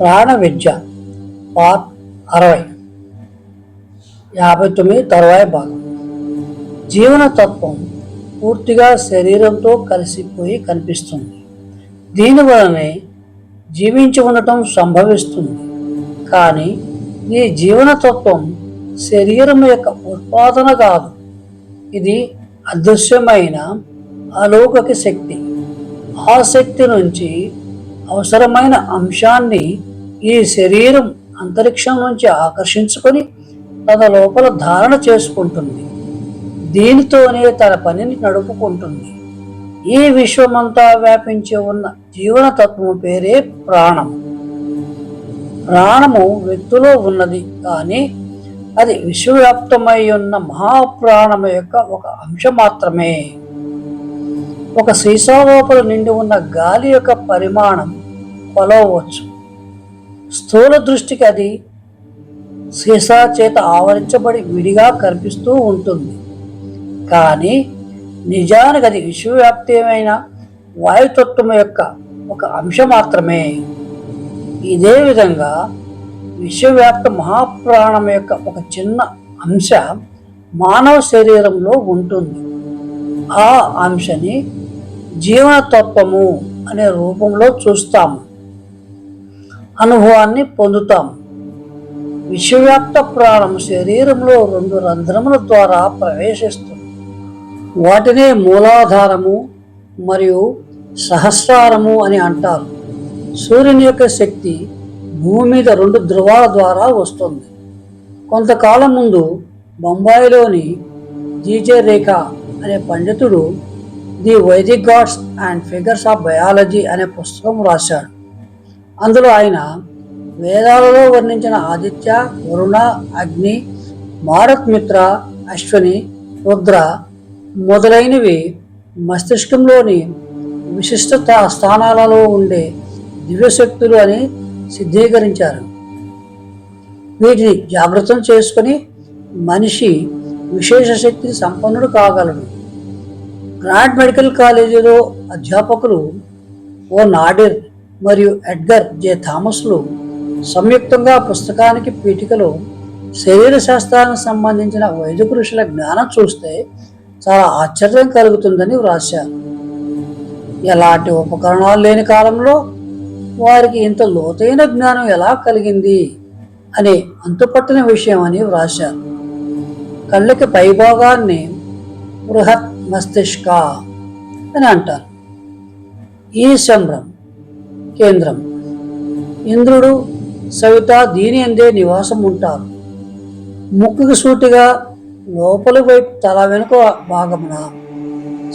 ప్రాణ విద్య పార్ట్ అరవై. యాభై తొమ్మిది తరువాయి భాగం. జీవన తత్వం పూర్తిగా శరీరంతో కలిసిపోయి కనిపిస్తుంది. దీనివలనే జీవించి ఉండటం సంభవిస్తుంది. కానీ ఈ జీవనతత్వం శరీరం యొక్క ఉత్పాదన కాదు. ఇది అదృశ్యమైన అలౌకిక శక్తి. ఆ శక్తి నుంచి అవసరమైన అంశాన్ని ఈ శరీరం అంతరిక్షం నుంచి ఆకర్షించుకొని తన లోపల ధారణ చేసుకుంటుంది. దీనితోనే తన పనిని నడుపుకుంటుంది. ఈ విశ్వమంతా వ్యాపించి ఉన్న జీవనతత్వం పేరే ప్రాణం. ప్రాణము వ్యక్తిలో ఉన్నది కానీ అది విశ్వవ్యాప్తమై ఉన్న మహాప్రాణము యొక్క ఒక అంశం మాత్రమే ఒక సీసా లోపల నిండి ఉన్న గాలి యొక్క పరిమాణం కొలవచ్చు స్థూల దృష్టికి అది సీసా చేత ఆవరించబడి విడిగా కనిపిస్తూ ఉంటుంది. కానీ నిజానికి అది విశ్వవ్యాప్తమైన వాయుతత్వం యొక్క ఒక అంశం మాత్రమే. ఇదే విధంగా విశ్వవ్యాప్త మహాప్రాణం యొక్క ఒక చిన్న అంశ మానవ శరీరంలో ఉంటుంది. ఆ అంశని జీవనతత్వము అనే రూపంలో చూస్తాము. అనుభవాన్ని పొందుతాము విశ్వవ్యాప్త ప్రాణం శరీరంలో రెండు రంధ్రముల ద్వారా ప్రవేశిస్తుంది. వాటినే మూలాధారము మరియు సహస్రారము అని అంటారు. సూర్యుని యొక్క శక్తి భూమి మీద రెండు ధ్రువాల ద్వారా వస్తుంది. కొంతకాలం ముందు బొంబాయిలోని జీజే రేఖ అనే పండితుడు the Vedic gods and figures of biology అనే పుస్తకం రాశాడు. అందులో ఆయన వేదాలలో వర్ణించిన ఆదిత్య వరుణ అగ్ని మారత్మిత్ర అశ్వని రుద్ర మొదలైనవి మస్తిష్కంలోని విశిష్ట స్థానాలలో ఉండే దివ్యశక్తులు అని సిద్ధీకరించారు. వీటిని జాగ్రత్తం చేసుకొని మనిషి విశేష శక్తి సంపన్నుడు కాగలడు. గ్రాండ్ మెడికల్ కాలేజీలో అధ్యాపకులు ఓ నాడిర్ మరియు ఎడ్గర్ జే థామస్లు సంయుక్తంగా పుస్తకానికి పీఠికలో శరీర శాస్త్రానికి సంబంధించిన వైదిక ఋషుల జ్ఞానం చూస్తే చాలా ఆశ్చర్యం కలుగుతుందని వ్రాశారు. ఎలాంటి ఉపకరణాలు లేని కాలంలో వారికి ఇంత లోతైన జ్ఞానం ఎలా కలిగింది అనే అంతుపట్టిన విషయం అని వ్రాశారు. కళ్ళకి పైభాగాన్ని బృహత్ మస్తిష్క అని అంటారు. ఈ సంభ్రం కేంద్రం. ఇంద్రుడు సవిత దీని అందే నివాసం ఉంటారు. ముక్కుకు సూటిగా లోపలి వైపు తల వెనుక భాగమున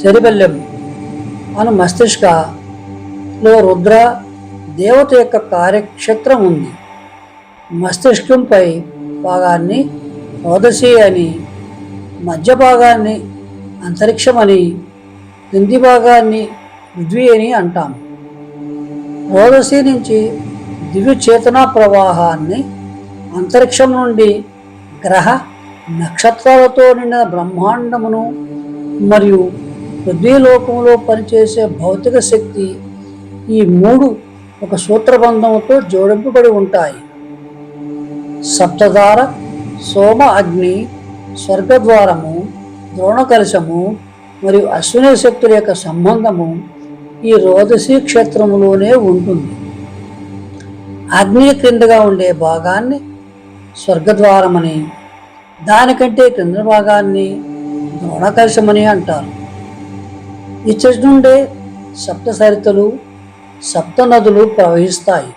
శరిబెల్లెం అను మస్తిష్కలో రుద్ర దేవత యొక్క కార్యక్షేత్రం ఉంది. మస్తిష్కంపై భాగాన్ని ఓదశి అని మధ్య భాగాన్ని అంతరిక్షం అని కింది భాగాన్ని పృథ్వీ అని అంటాం. ఓదసి నుంచి దివ్య చేతనా ప్రవాహాన్ని అంతరిక్షం నుండి గ్రహ నక్షత్రాలతో నిండిన బ్రహ్మాండమును మరియు పృథ్వీలోకంలో పనిచేసే భౌతిక శక్తి ఈ మూడు ఒక సూత్రబంధంతో జోడింపబడి ఉంటాయి. సప్తధార సోమ అగ్ని స్వర్గద్వారము ద్రోణకలశము మరియు అశ్విని శక్తుల యొక్క సంబంధము ఈ రోదసి క్షేత్రములోనే ఉంటుంది. అగ్ని క్రిందగా ఉండే భాగాన్ని స్వర్గద్వారమని దానికంటే క్రింద భాగాన్ని ద్రోణకలశమని అంటారు. ఇచ్చటి నుండే సప్త సరితలు సప్త నదులు ప్రవహిస్తాయి.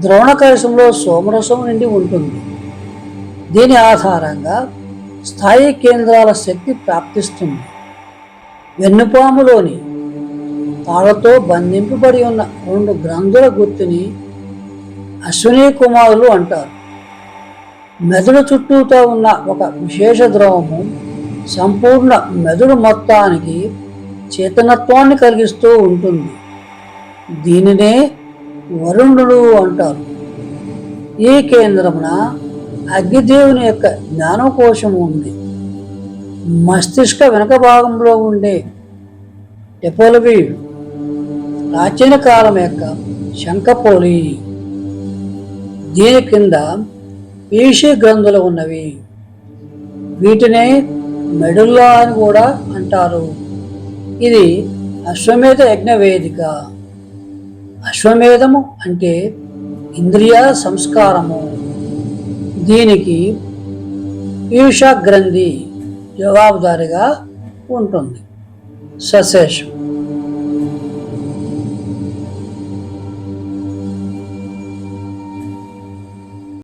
ద్రోణకలశంలో సోమరసం నిండి ఉంటుంది. దీని ఆధారంగా స్థాయి కేంద్రాల శక్తి ప్రాప్తిస్తుంది. వెన్నుపాములోని పాలతో బంధింపబడి ఉన్న రెండు గ్రంథుల గుర్తుని అశ్విని కుమారులు అంటారు. మెదడు చుట్టూతో ఉన్న ఒక విశేష ద్రవము సంపూర్ణ మెదడు మొత్తానికి చేతనత్వాన్ని కలిగిస్తూ ఉంటుంది. దీనినే వరుణుడు అంటారు. ఈ కేంద్రమున అగ్నిదేవుని యొక్క జ్ఞానకోశం ఉంది. మస్తిష్క వెనక భాగంలో ఉండే టెపోలవి ప్రాచీన కాలం యొక్క శంఖపోలి. దీని కింద పీషి గ్రంథులు ఉన్నవి. వీటినే మెడుల్లా అని కూడా అంటారు. ఇది అశ్వమేధ యజ్ఞ వేదిక అశ్వమేధము అంటే ఇంద్రియ సంస్కారము. దీనికి పీయూష గ్రంథి జవాబుదారిగా ఉంటుంది. సశేషం.